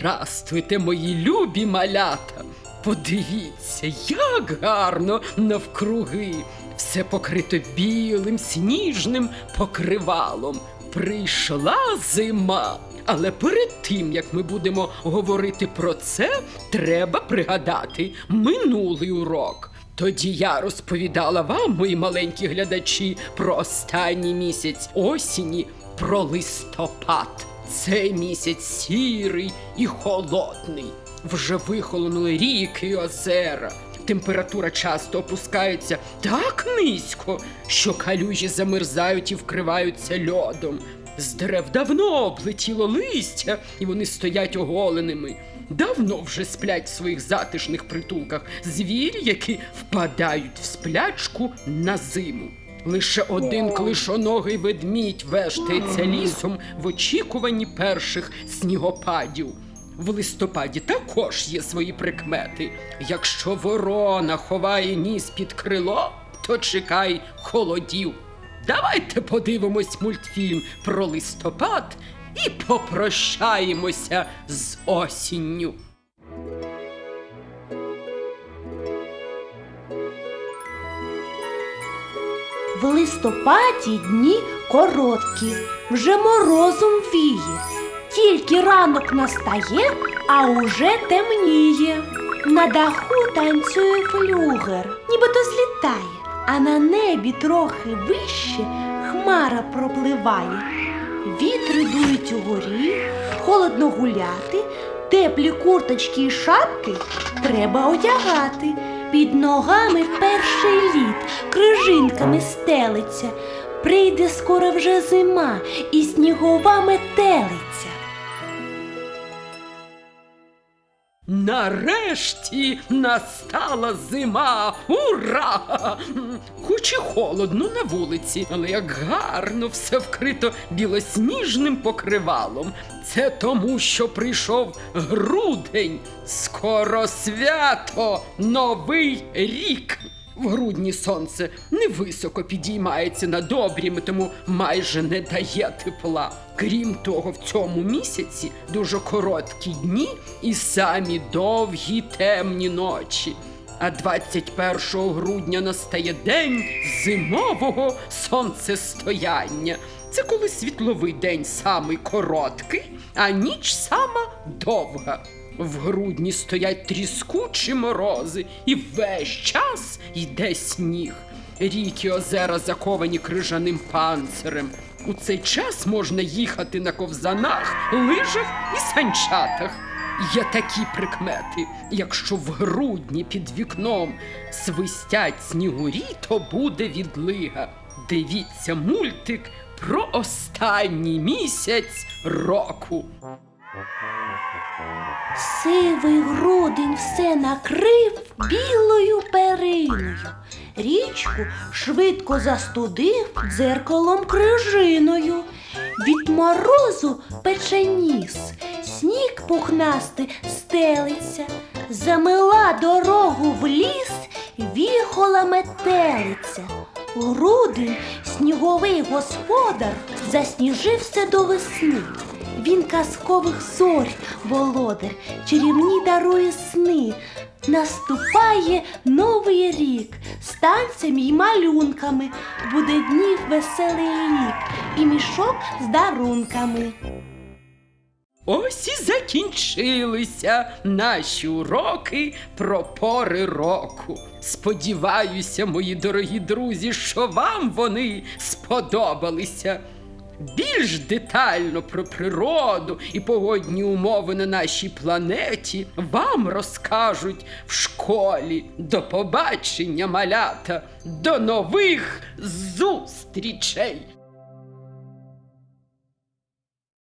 Здрастуйте, мої любі малята. Подивіться, як гарно навкруги. Все покрито білим сніжним покривалом. Прийшла зима. Але перед тим, як ми будемо говорити про це, треба пригадати минулий урок. Тоді я розповідала вам, мої маленькі глядачі, про останній місяць осені, про листопад. Цей місяць сірий і холодний. Вже вихолонули ріки і озера. Температура часто опускається так низько, що калюжі замерзають і вкриваються льодом. З дерев давно облетіло листя, і вони стоять оголеними. Давно вже сплять в своїх затишних притулках звірі, які впадають в сплячку на зиму. Лише один клишоногий ведмідь вештається лісом в очікуванні перших снігопадів. В листопаді також є свої прикмети. Якщо ворона ховає ніс під крило, то чекай холодів. Давайте подивимось мультфільм про листопад і попрощаємося з осінню. В листопаді дні короткі, вже морозом віє. Тільки ранок настає, а уже темніє. На даху танцює флюгер, нібито злітає, а на небі трохи вище хмара пропливає. Вітри дують угорі, холодно гуляти, теплі курточки і шапки треба одягати. Під ногами перший лід крижинками стелиться. Прийде скоро вже зима і снігова метелиця. Нарешті настала зима! Ура! Хоч і холодно на вулиці, але як гарно все вкрито білосніжним покривалом. Це тому, що прийшов грудень. Скоро свято, новий рік. В грудні сонце невисоко підіймається над обріми, тому майже не дає тепла. Крім того, в цьому місяці дуже короткі дні і самі довгі темні ночі. А 21 грудня настає день зимового сонцестояння. Це коли світловий день самий короткий, а ніч сама довга. В грудні стоять тріскучі морози, і весь час йде сніг. Ріки озера заковані крижаним панцирем. У цей час можна їхати на ковзанах, лижах і санчатах. Є такі прикмети. Якщо в грудні під вікном свистять снігурі, то буде відлига. Дивіться мультик про останній місяць року. Сивий грудень все накрив білою периною. Річку швидко застудив дзеркалом крижиною. Від морозу пече ніс, сніг пухнастий стелиться, замила дорогу в ліс, віхола метелиця. Грудень сніговий господар засніжив все до весни. Він казкових зорь, володар, чарівні дарує сни. Наступає новий рік з танцями й малюнками. Буде днів веселий лік і мішок з дарунками. Ось і закінчилися наші уроки про пори року. Сподіваюся, мої дорогі друзі, що вам вони сподобалися. Більш детально про природу і погодні умови на нашій планеті вам розкажуть в школі. До побачення, малята, до нових зустрічей!